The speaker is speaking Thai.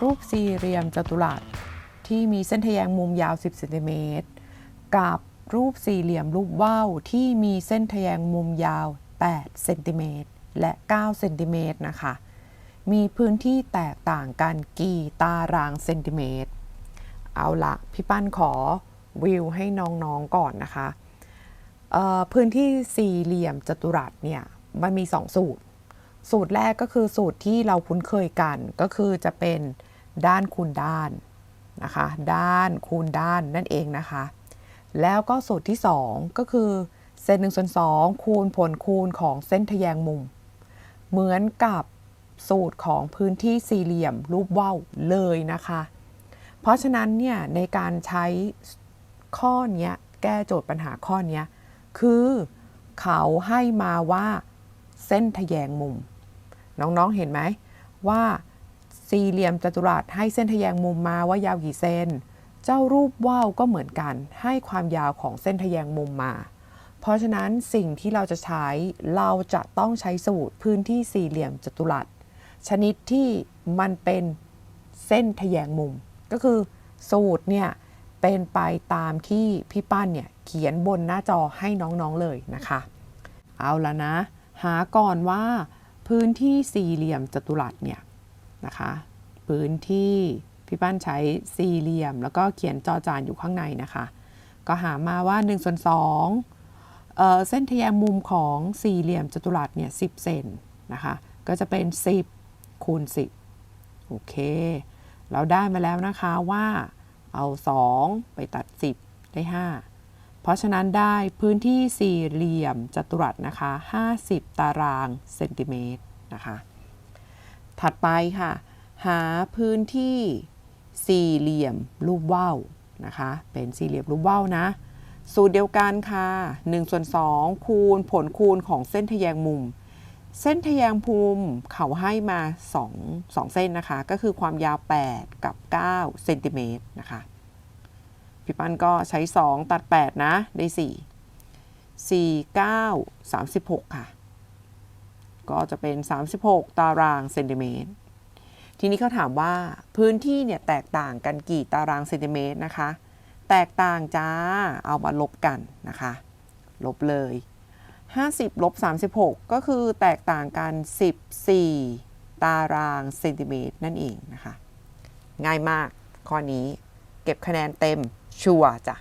รูปสี่เหลี่ยมจัตุรัสที่มีเส้นทแยงมุมยาว 10เซนติเมตรกับรูปสี่เหลี่ยมรูปว่าวที่มีเส้นทแยงมุมยาว8เซนติเมตรและ9เซนติเมตรนะคะ มีพื้นที่แตกต่างกันกี่ตารางเซนติเมตร เอาละพี่ปั้นขอวิวให้น้องๆก่อนนะคะ พื้นที่สี่เหลี่ยมจัตุรัสเนี่ยมันมี 2 สูตร สูตรแรกก็คือสูตรที่เราคุ้นเคยกัน ก็คือจะเป็นด้านคูณด้านนะคะ ด้านคูณด้านนั่นเองนะคะ แล้วก็สูตรที่ 2 ก็คือเส้นหนึ่งส่วนสองคูณผลคูณของเส้นทะแยงมุม เหมือนกับสูตรของพื้นที่สี่เหลี่ยมรูปว่าวเลยนะคะ เพราะฉะนั้นเนี่ยในการใช้ข้อนี้แก้โจทย์ปัญหาข้อนี้คือเขาให้มาว่าเส้นทะแยงมุม น้องๆเห็นไหมว่าสี่เหลี่ยมจัตุรัสให้เส้นทแยงมุมมาว่ายาวกี่เซนเจ้ารูปว่าวก็เหมือนกัน ให้ความยาวของเส้นทแยงมุมมา เพราะฉะนั้นสิ่งที่เราจะใช้เราจะต้องใช้สูตรพื้นที่สี่เหลี่ยมจัตุรัสชนิดที่มันเป็นเส้นทแยงมุม ก็คือสูตรเนี่ยเป็นไปตามที่พี่ปั้นเนี่ยเขียนบนหน้าจอให้น้องๆเลยนะคะ เอาละนะ หาก่อนว่า พื้นที่สี่เหลี่ยมจัตุรัสเนี่ยนะคะพื้นที่พี่ปั้นใช้สี่เหลี่ยม แล้วก็เขียนจอจานอยู่ข้างในนะคะ ก็หามาว่า1ส่วน2เอ่อเส้นทแยงมุมของสี่เหลี่ยมจัตุรัสเนี่ย10 เซนนะคะ ก็จะเป็น 10 คูณ 10 โอเค เราได้มาแล้วนะคะว่าเอา 2 ไปตัด 10 ได้ 5 เพราะฉะนั้นได้พื้นที่สี่เหลี่ยมจัตุรัสนะคะ 50 ตารางเซนติเมตรนะคะ ถัดไปค่ะ หาพื้นที่สี่เหลี่ยมรูปว่าวนะคะ เป็นสี่เหลี่ยมรูปว่าวนะ สูตรเดียวกันค่ะ1ส่วน2คูณผลคูณของเส้นทแยงมุม เส้นทแยงภูมิเขาให้มา 2 2 เส้นนะคะ ก็คือความยาว 8 กับ 9 เซนติเมตรนะคะ พี่ปั้นก็ใช้ 2 ตัด 8 นะ ได้ 4 4 9 36 ค่ะ ก็จะเป็น 36 ตารางเซนติเมตร ทีนี้เขาถามว่าพื้นที่เนี่ยแตกต่างกันกี่ตารางเซนติเมตรนะคะ แตกต่างจ้า เอามาลบกันนะคะ ลบเลย 50 ลบ 36 ก็คือแตกต่างกัน 14 ตารางเซนติเมตรนั่นเองนะคะ ง่ายมากข้อนี้ เก็บคะแนนเต็มชัวร์จ้ะ